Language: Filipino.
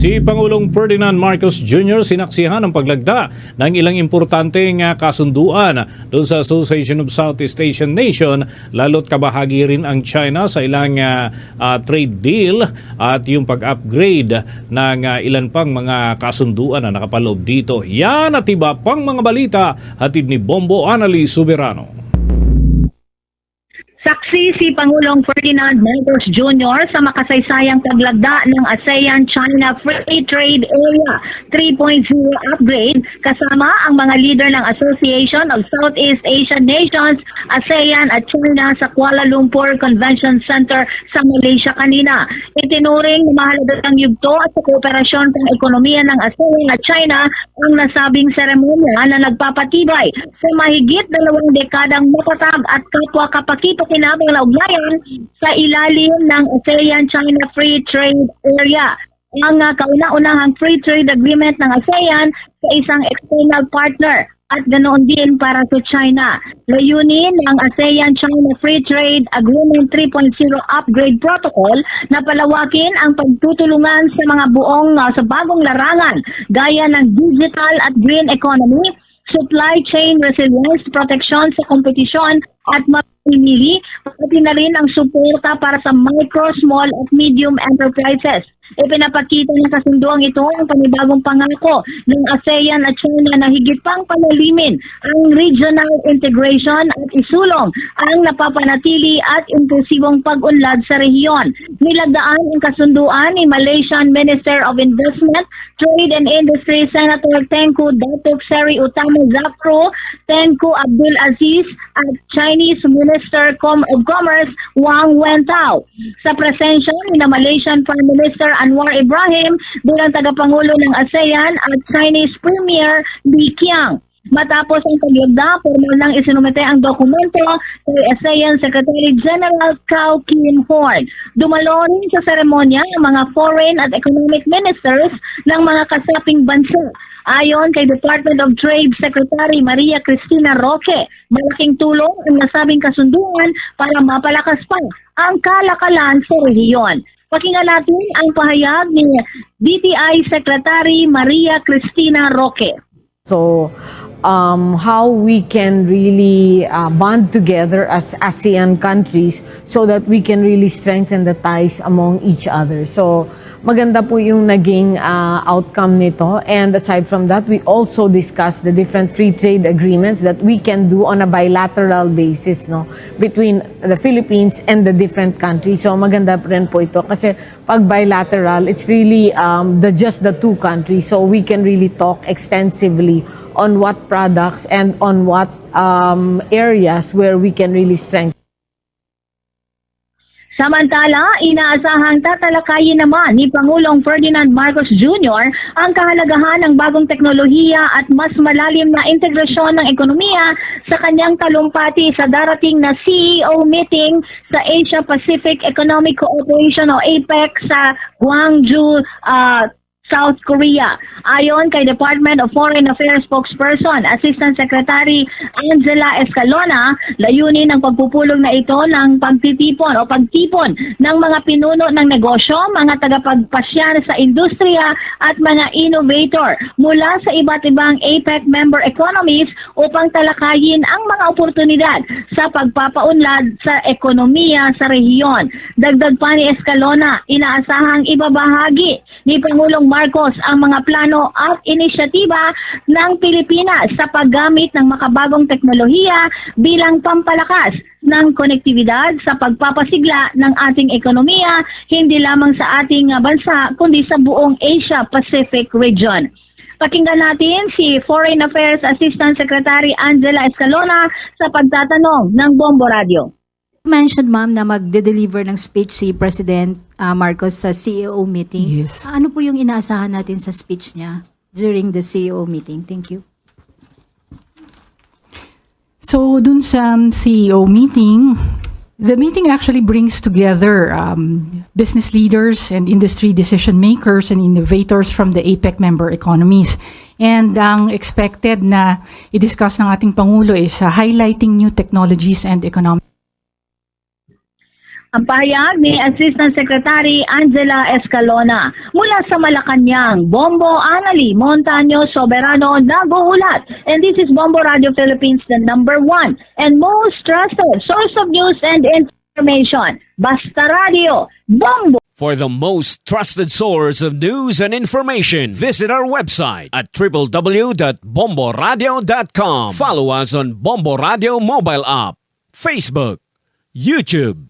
Si Pangulong Ferdinand Marcos Jr. sinaksihan ang paglagda ng ilang importanteng ah, kasunduan doon sa Association of Southeast Asian Nation lalo't kabahagi rin ang China sa ilang ah, trade deal at yung pag-upgrade ng ah, ilan pang mga kasunduan na nakapaloob dito. Yan at iba pang mga balita hatid ni Bombo Anali Soberano. Saksi si Pangulong Ferdinand Marcos Jr. sa makasaysayang paglagda ng ASEAN-China Free Trade Area 3.0 upgrade kasama ang mga leader ng Association of Southeast Asian Nations, ASEAN at China sa Kuala Lumpur Convention Center sa Malaysia kanina. Itinuring na mahalagang yugto at sa kooperasyon pang ekonomiya ng ASEAN at China ang nasabing seremonya na nagpapatibay sa mahigit dalawang dekadang matatag at kapwa kapakito-kinabang na ugnayan sa ilalim ng ASEAN-China Free Trade Area. Ang uh, kauna-unahang free trade agreement ng ASEAN sa isang external partner at ganoon din para sa China. Layunin ng ASEAN-China Free Trade Agreement 3.0 Upgrade Protocol na palawakin ang pagtutulungan sa mga buong uh, sa bagong larangan gaya ng digital at green economy, supply chain resilience, protection sa kompetisyon at mamimili, pati na rin ang suporta para sa micro, small at medium enterprises. Ipinapakita ng kasunduang ito ang panibagong pangako ng ASEAN at China na higit pang palalimin ang regional integration at isulong ang napapanatili at inklusibong pag-unlad sa rehiyon. Nilagdaan ang kasunduan ni Malaysian Minister of Investment, Trade and Industry Senator Tengku Datuk Seri Utama Zakro, Tengku Abdul Aziz at Chinese Minister of Commerce Wang Wentao. Sa presensya ni na Malaysian Prime Minister Anwar Ibrahim bilang tagapangulo ng ASEAN at Chinese Premier Li Qiang. Matapos ang paglagda, formal nang isinumite ang dokumento kay ASEAN Secretary General Cao Kim Horn. Dumalo rin sa seremonya ang mga foreign at economic ministers ng mga kasaping bansa. Ayon kay Department of Trade Secretary Maria Cristina Roque, malaking tulong ang nasabing kasunduan para mapalakas pa ang kalakalan sa rehiyon. Pakinggan natin ang pahayag ni DTI Secretary Maria Cristina Roque. So, um, how we can really uh, bond together as ASEAN countries so that we can really strengthen the ties among each other. So, maganda po yung naging uh, outcome nito. And aside from that, we also discussed the different free trade agreements that we can do on a bilateral basis no, between the Philippines and the different countries. So, maganda rin po ito kasi pag bilateral, it's really um, the just the two countries. So, we can really talk extensively on what products and on what um, areas where we can really strengthen. Samantala, inaasahang tatalakayin naman ni Pangulong Ferdinand Marcos Jr. ang kahalagahan ng bagong teknolohiya at mas malalim na integrasyon ng ekonomiya sa kanyang talumpati sa darating na CEO meeting sa Asia Pacific Economic Cooperation o APEC sa Gwangju, ah, South Korea. Ayon kay Department of Foreign Affairs spokesperson, Assistant Secretary Angela Escalona, layunin ng pagpupulong na ito ng pagtitipon o pagtipon ng mga pinuno ng negosyo, mga tagapagpasya sa industriya at mga innovator mula sa iba't ibang APEC member economies upang talakayin ang mga oportunidad sa pagpapaunlad sa ekonomiya sa rehiyon. Dagdag pa ni Escalona, inaasahang ibabahagi ni Pangulong Marcos ang mga plano at inisyatiba ng Pilipinas sa paggamit ng makabagong teknolohiya bilang pampalakas ng konektibidad sa pagpapasigla ng ating ekonomiya hindi lamang sa ating uh, bansa kundi sa buong Asia Pacific region. Pakinggan natin si Foreign Affairs Assistant Secretary Angela Escalona sa pagtatanong ng Bombo Radio. Mentioned ma'am na magde-deliver ng speech si President ah, Marcos sa CEO meeting. Yes. Ano po yung inaasahan natin sa speech niya during the CEO meeting? Thank you. So, dun sa um, CEO meeting, the meeting actually brings together um, business leaders and industry decision makers and innovators from the APEC member economies. And ang expected na i-discuss ng ating Pangulo is uh, highlighting new technologies and economic Ang pahayag ni Assistant Secretary Angela Escalona mula sa Malacanang, Bombo Anali Montaño Soberano nag-uulat. And this is Bombo Radio Philippines, the number one and most trusted source of news and information. Basta Radio, Bombo! For the most trusted source of news and information, visit our website at www.bomboradio.com. Follow us on Bombo Radio mobile app, Facebook, YouTube,